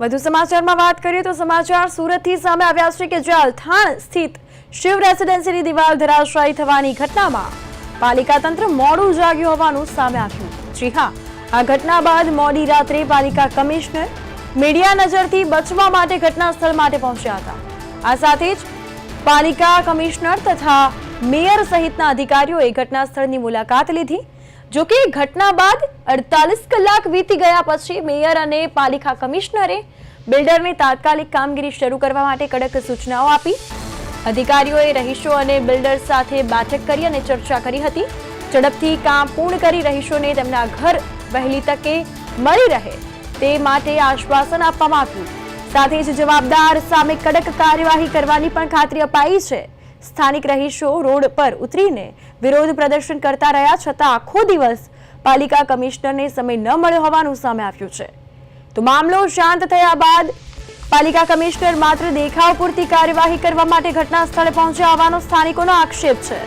વધુ સમાચારમાં વાત કરીએ તો સમાચાર સુરતથી સામે આવ્યા છે કે જ્યાં અલથાણ સ્થિત શિવ રેસિડેન્સીની દિવાલ ધરાશાયી થવાની ઘટનામાં પાલિકા તંત્ર મોડું જાગ્યું હોવાનું સામે આવ્યું. જી હા, આ ઘટના બાદ મોડી રાત્રે પાલિકા કમિશનર મીડિયા નજરથી બચવા માટે ઘટના સ્થળ માટે પહોંચ્યા હતા. આ સાથે જ પાલિકા કમિશનર તથા મેયર સહિતના અધિકારીઓએ ઘટના સ્થળની મુલાકાત લીધી જો કે ઘટના બાદ અડતાલીસ કલાક વીતી ગયા પછી મેયર અને પાલિકા કમિશનરે બિલ્ડરને તાત્કાલિક કામગીરી શરૂ કરવા માટે કડક સૂચનાઓ આપી. અધિકારીઓએ રહીશો અને બિલ્ડર સાથે બેઠક કરી અને ચર્ચા કરી હતી. ઝડપથી કામ પૂર્ણ કરી રહીશોને તેમના ઘર વહેલી તકે મળી રહે તે માટે આશ્વાસન આપવામાં આવ્યું. સાથે જ જવાબદાર સામે કડક કાર્યવાહી કરવાની પણ ખાતરી અપાઈ છે. સ્થાનિક રહીશો રોડ પર ઉતરીને વિરોધ પ્રદર્શન કરતા રહ્યા છતાં આખો દિવસ પાલિકા કમિશનરને સમય ન મળ્યો હોવાનું સામે આવ્યું છે. તો મામલો શાંત થયા બાદ પાલિકા કમિશનર માત્ર દેખાવ પૂરતી કાર્યવાહી કરવા માટે ઘટના સ્થળે પહોંચ્યા હોવાનો સ્થાનિકોનો આક્ષેપ છે.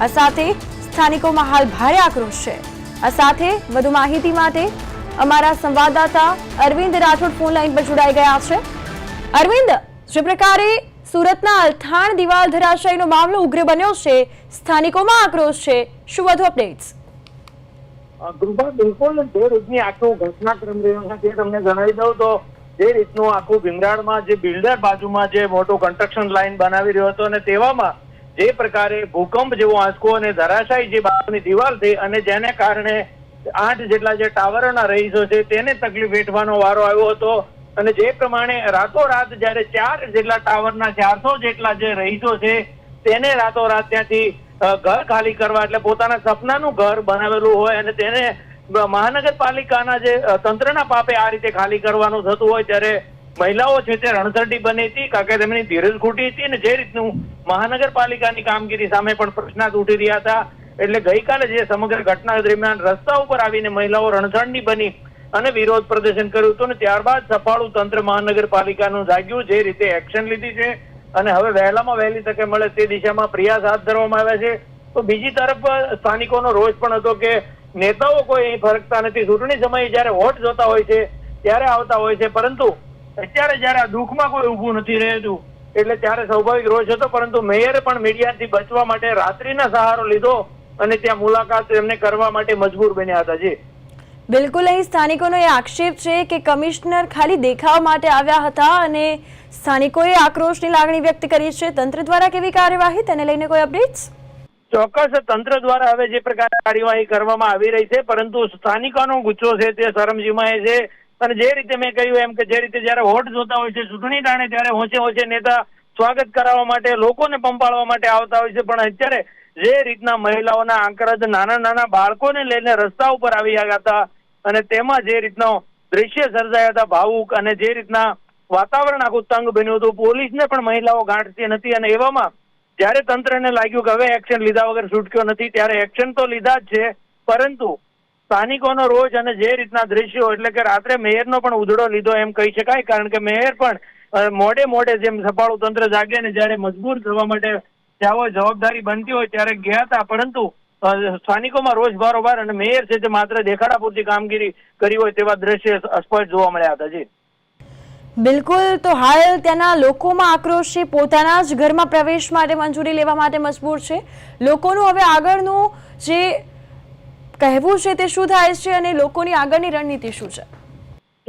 આ સાથે સ્થાનિકોમાં હાલ ભારે આક્રોશ છે. આ સાથે વધુ માહિતી માટે અમારા સંવાદદાતા અરવિંદ રાઠોડ ફોન લાઈન પર જોડાઈ ગયા છે. અરવિંદ, જે પ્રકારે સુરતના અલથાણ દિવાલ ધરાશાયીનો મામલો ઉગ્ર બન્યો છે. સ્થાનિકોમાં આક્રોશ છે. શું વધુ અપડેટ્સ? ગૃહા બિલકુલ જે રીતની આખું ઘટનાક્રમ રહ્યો છે તે તમને જણાવી દઉં તો જે રીતનું આખું ભીમરાડમાં જે બિલ્ડર બાજુમાં જે મોટું કન્સ્ટ્રક્શન લાઈન બનાવી રહ્યો હતો અને તેવામાં જે પ્રકારે ભૂકંપ જેવો આંચકો અને ધરાશાયી જે બાજુની દિવાલ થઈ અને જેને કારણે આઠ જેટલા જે ટાવરોના રહીશો છે તેને તકલીફ વેઠવાનો વારો આવ્યો હતો. અને જે પ્રમાણે રાતોરાત જ્યારે ચાર જેટલા ટાવરના ચારસો જેટલા જે રહીશો છે, તેને રાતોરાત ત્યાંથી ઘર ખાલી કરવા એટલે પોતાના સપનાનું ઘર બનાવેલું હોય અને તેને મહાનગરપાલિકાના જે તંત્રના પાપે આ રીતે ખાલી કરવાનું થતું હોય ત્યારે મહિલાઓ છે તે રણધરટી બની હતી કારણ કે તેમની ધીરજ ખૂટી હતી અને જે રીતનું મહાનગરપાલિકાની કામગીરી સામે પણ પ્રશ્નાર્થ ઉઠી રહ્યા હતા. એટલે ગઈકાલે જે સમગ્ર ઘટના દરમિયાન રસ્તા ઉપર આવીને મહિલાઓ રણસણની બની અને વિરોધ પ્રદર્શન કર્યું હતું અને ત્યારબાદ સફાળું તંત્ર મહાનગરપાલિકાનું જાગ્યું, જે રીતે એક્શન લીધી છે અને હવે વહેલામાં વહેલી તકે મળે તે દિશામાં પ્રયાસ હાથ ધરવામાં આવ્યા છે. તો બીજી તરફ સ્થાનિકોનો રોષ પણ હતો કે નેતાઓ કોઈ ફરકતા નથી. ચૂંટણી સમયે જ્યારે વોટ જોતા હોય છે, ત્યારે આવતા હોય છે. પરંતુ અત્યારે જ્યારે આ દુઃખમાં કોઈ ઊભું નથી રહેતું, એટલે ત્યારે સ્વાભાવિક રોષ હતો. પરંતુ મેયરે પણ મીડિયાથી બચવા માટે રાત્રિના સહારો લીધો અને ત્યાં મુલાકાત એમને કરવા માટે મજબૂર બન્યા હતા. જી. બિલકુલ અહીં સ્થાનિકોનો એ આક્ષેપ છે કે કમિશનર ખાલી દેખાવ માટે આવ્યા હતા અને સ્થાનિકોએ આક્રોશની લાગણી વ્યક્ત કરી છે. તંત્ર દ્વારા કેવી કાર્યવાહી? તેને લઈને કોઈ અપડેટ્સ? ચોક્કસ તંત્ર દ્વારા હવે જે પ્રકારે કાર્યવાહી કરવામાં આવી રહી છે, પરંતુ સ્થાનિકોનો ગુસ્સો છે તે શરમજીમાય છે. અને જે રીતે મેં કહ્યું એમ કે જે રીતે જયારે વોટ જોતા હોય છે, ચૂંટણી ટાણે ત્યારે હોંચે હોંચે નેતા સ્વાગત કરાવવા માટે, લોકોને પંપાળવા માટે આવતા હોય છે. પણ અત્યારે જે રીતના મહિલાઓના આંકડા નાના નાના બાળકોને લઈને રસ્તા ઉપર આવી ગયા હતા અને તેમાં જે રીતનો દ્રશ્ય સર્જાયા હતા, ભાવુક અને જે રીતના વાતાવરણ આખું તંગ બન્યું હતું, પોલીસને પણ મહિલાઓ ગાંઠતી નથી અને એવામાં જ્યારે તંત્રને લાગ્યું કે હવે એક્શન લીધા વગર છૂટક્યો નથી, ત્યારે એક્શન તો લીધા જ છે, પરંતુ સ્થાનિકોનો રોજ અને જે રીતના દ્રશ્યો, એટલે કે રાત્રે મેયરનો પણ ઉધડો લીધો એમ કહી શકાય, કારણ કે મેયર પણ મોડે મોડે જેમ સફાળું તંત્ર જાગે ને જ્યારે મજબૂર થવા માટે ત્યાં જવાબદારી બનતી હોય ત્યારે ગયા હતા, પરંતુ સ્થાનિકોમાં રોજ બારોબાર અને મેયર છે તે માત્ર દેખાડા પૂરતી કામગીરી કરી હોય તેવા દ્રશ્ય સ્પષ્ટ જોવા મળ્યા હતા, જી. બિલકુલ, તો હાલ ત્યાંના લોકોમાં આક્રોશ છે. પોતાના જ ઘરમાં પ્રવેશ માટે મંજૂરી લેવા માટે મજબૂર છે. લોકોનું હવે આગળનું જે કહેવું છે તે શું થાય છે અને લોકોની આગળની રણનીતિ શું છે?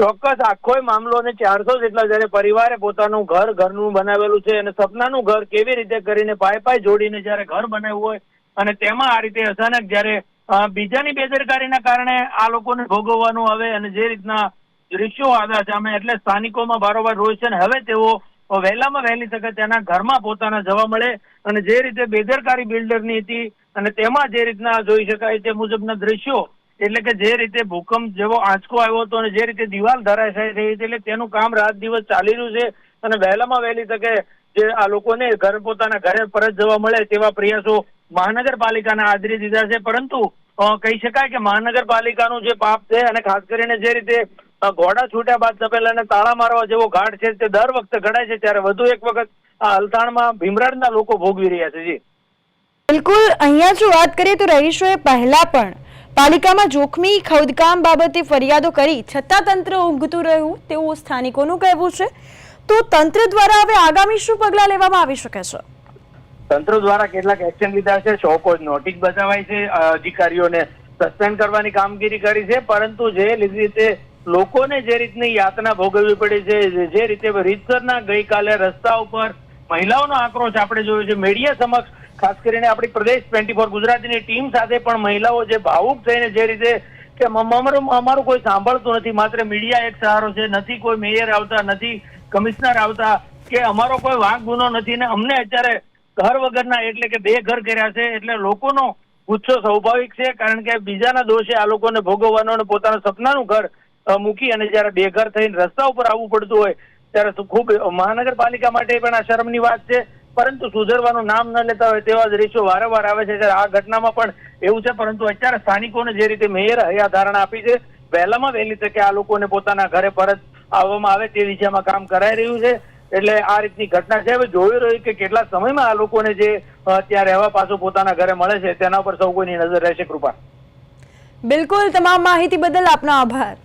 ચોક્કસ આખો મામલો અને ચારસો જેટલા જયારે પરિવારે પોતાનું ઘર, ઘરનું બનાવેલું છે અને સપનાનું ઘર કેવી રીતે કરીને પાય પાય જોડીને જયારે ઘર બનાવ્યું હોય અને તેમાં આ રીતે અચાનક જયારે બીજાની બેદરકારીના કારણે આ લોકોને ભોગવવાનું આવે અને જે રીતના દ્રશ્યો આવ્યા છે અમે એટલે સ્થાનિકોમાં બારોબાર રોષ છે અને હવે તેઓ વહેલામાં વહેલી શકે તેના ઘરમાં પોતાના જવા મળે અને જે રીતે બેદરકારી બિલ્ડરની હતી અને તેમાં જે રીતના જોઈ શકાય તે મુજબના દ્રશ્યો એટલે કે જે રીતે ભૂકંપ જેવો આંચકો આવ્યો હતો અને જે રીતે દિવાલ ધરાશાયી થઈ હતી, એટલે તેનું કામ રાત દિવસ ચાલી રહ્યું છે અને વહેલામાં વહેલી તકે જે આ લોકોને ઘર પોતાના ઘરે પરત જવા મળે તેવા પ્રયાસો મહાનગરપાલિકાના આદરી દીધા છે. પરંતુ કહી શકાય કે મહાનગરપાલિકાનું જે પાપ છે અને ખાસ કરીને જે રીતે ઘોડા છૂટ્યા બાદ તપેલાને તાળા મારવા જેવો ઘાટ છે તે દર વખતે ઘડાય છે, ત્યારે વધુ એક વખત આ અલતાણમાં ભીમરાડના લોકો ભોગવી રહ્યા છે. જી. બિલકુલ, અહીંયા જો વાત કરીએ તો રહીશોએ પહેલા પણ પાલિકામાં જોખમી ખોદકામ બાબતે ફરિયાદો કરી છતાં તંત્ર ઊંઘતું રહ્યું તેવું સ્થાનિકોનું કહેવું છે. તો તંત્ર દ્વારા હવે આગામી શું પગલાં લેવામાં આવી શકે છે? તંત્ર દ્વારા કેટલાક એક્શન લીધા છે. શોકોજ નોટિસ બતાવાય છે. અધિકારીઓને સસ્પેન્ડ કરવાની કામગીરી કરી છે. પરંતુ જે રીતે લોકોને જે રીતની યાતના ભોગવવી પડી છે જે- રીતે રીતસરના ગઈકાલે રસ્તા ઉપર મહિલાઓનો આક્રોશ આપણે જોયો છે, મીડિયા સમક્ષ ખાસ કરીને આપણી પ્રદેશ ટ્વેન્ટી ફોર ગુજરાતીની ટીમ સાથે પણ મહિલાઓ જે ભાવુક થઈને જે રીતે કે અમારું કોઈ સાંભળતું નથી, માત્ર મીડિયા એક સહારો છે, નથી કોઈ મેયર આવતા, નથી કમિશનર આવતા, કે અમારો કોઈ વાંક ગુનો નથી ને અમને અત્યારે ઘર વગરના એટલે કે બે ઘર કર્યા છે, એટલે લોકોનો ગુસ્સો સ્વાભાવિક છે, કારણ કે બીજાના દોષે આ લોકોને ભોગવવાનો અને પોતાના સપનાનું ઘર મૂકી અને જ્યારે બે ઘર થઈને રસ્તા ઉપર આવવું પડતું હોય, ત્યારે ખૂબ મહાનગરપાલિકા માટે પણ આ શરમની વાત છે. પરંતુ સુધરવાનું નામ ન લેતા હોય તેવા દ્રશ્યો વારંવાર આવે છે. આ ઘટનામાં પણ એવું છે, પરંતુ અત્યારે સ્થાનિકોને જે રીતે મેયર હયા ધારણા આપી છે, વહેલામાં વહેલી તકે આ લોકોને પોતાના ઘરે પરત આવવામાં આવે તે દિશામાં કામ કરાઈ રહ્યું છે. એટલે આ રીતની ઘટના છે. હવે જોઈ રહ્યું કે કેટલા સમયમાં આ લોકોને જે ત્યાં રહેવા પાછું પોતાના ઘરે મળે છે, તેના ઉપર સૌ કોઈની નજર રહેશે કૃપા. બિલકુલ, તમામ માહિતી બદલ આપનો આભાર.